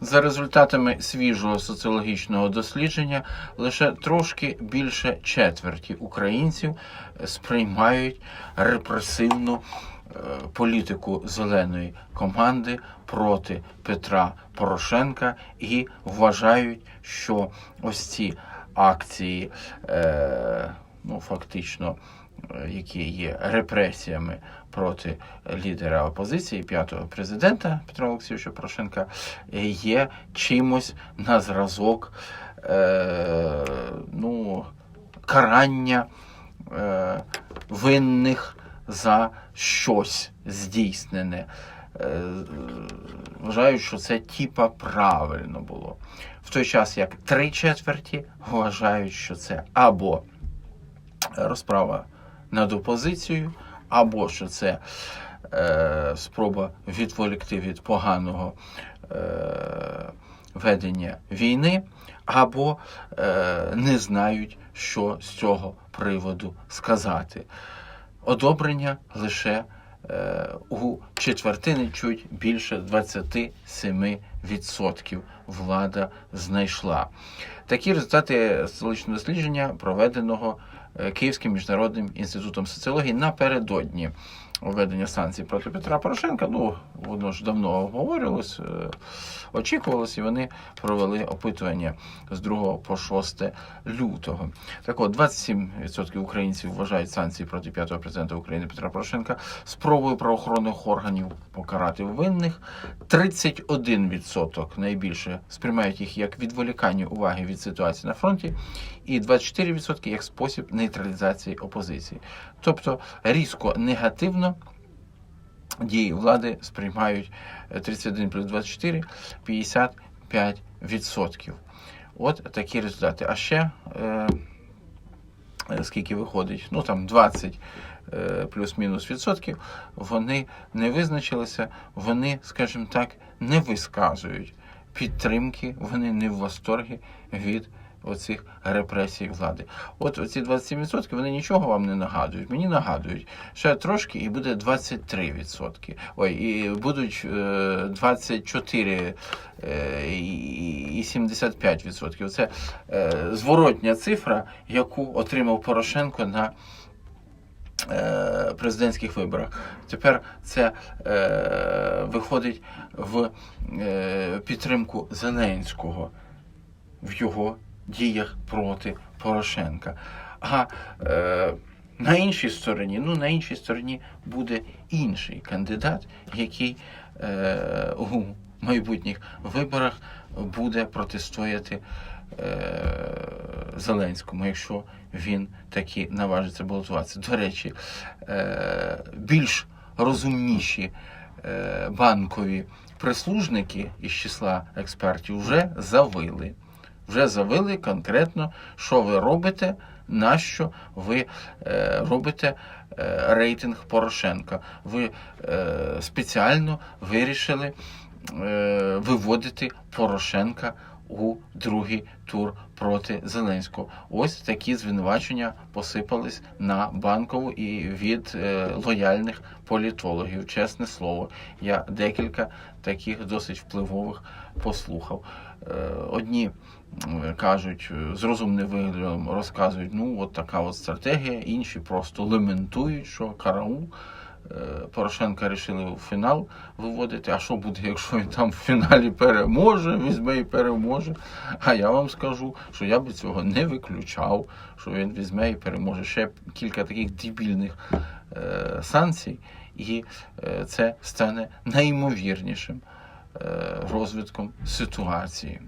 За результатами свіжого соціологічного дослідження, лише трошки більше четверті українців сприймають репресивну е, політику зеленої команди проти Петра Порошенка і вважають, що ось ці акції, е, ну фактично, е, які є репресіями проти лідера опозиції, п'ятого президента Петра Олексійовича Порошенка, е, є чимось на зразок е, ну, карання е, винних за щось здійснене. Е, Вважають, що це типа правильно було. В той час як три четверті вважають, що це або розправа над опозицією, або що це е, спроба відволікти від поганого е, ведення війни, або е, не знають, що з цього приводу сказати. Одобрення лише у четвертини чуть більше 27% влада знайшла. Такі результати столичного дослідження, проведеного е, Київським міжнародним інститутом соціології напередодні введення санкцій проти Петра Порошенка. Ну, воно ж давно обговорювалось, е, очікувалось, і вони провели опитування з 2 по 6 лютого. Так от, 27% українців вважають санкції проти п'ятого президента України Петра Порошенка спробою правоохоронних органів покарати винних. 31% найбільше сприймають їх як відволікання уваги від ситуації на фронті, і 24% як спосіб нейтралізації опозиції. Тобто різко негативно дії влади сприймають е, 31 плюс 24 55%. От такі результати. А ще е, е, скільки виходить, ну там 20 е, плюс-мінус відсотків, вони не визначилися, вони, скажімо так, не висказують підтримки, вони не в восторгі від оцих репресій влади. От оці 27% вони нічого вам не нагадують. Мені нагадують, ще трошки і буде 23%. Ой, і будуть е, 24 е, і і 75%. Це е, зворотня цифра, яку отримав Порошенко на е, президентських виборах. Тепер це е, виходить в е, підтримку Зеленського в його діях проти Порошенка. А е, на іншій стороні, ну на іншій стороні буде інший кандидат, який е, у майбутніх виборах буде протистояти е, Зеленському, якщо він таки наважиться балотуватися. До речі, е, більш розумніші е, банкові прислужники із числа експертів вже завили. Вже завели конкретно, що ви робите, на що ви е, робите е, рейтинг Порошенка. Ви е, спеціально вирішили виводити Порошенка у другий тур проти Зеленського. Ось такі звинувачення посипались на банкову і від е, лояльних політологів. Чесне слово, я декілька таких досить впливових послухав. Е, одні кажуть е, з розумним виглядом, розказують, ну от така от стратегія, інші просто лементують, що караул. Е, Порошенка рішили у фінал виводити. А що буде, якщо він там в фіналі переможе, візьме і переможе? А я вам скажу, що я би цього не виключав, що він візьме і переможе. Ще кілька таких дебільних е, санкцій, і е, це стане найімовірнішим е, розвитком ситуації.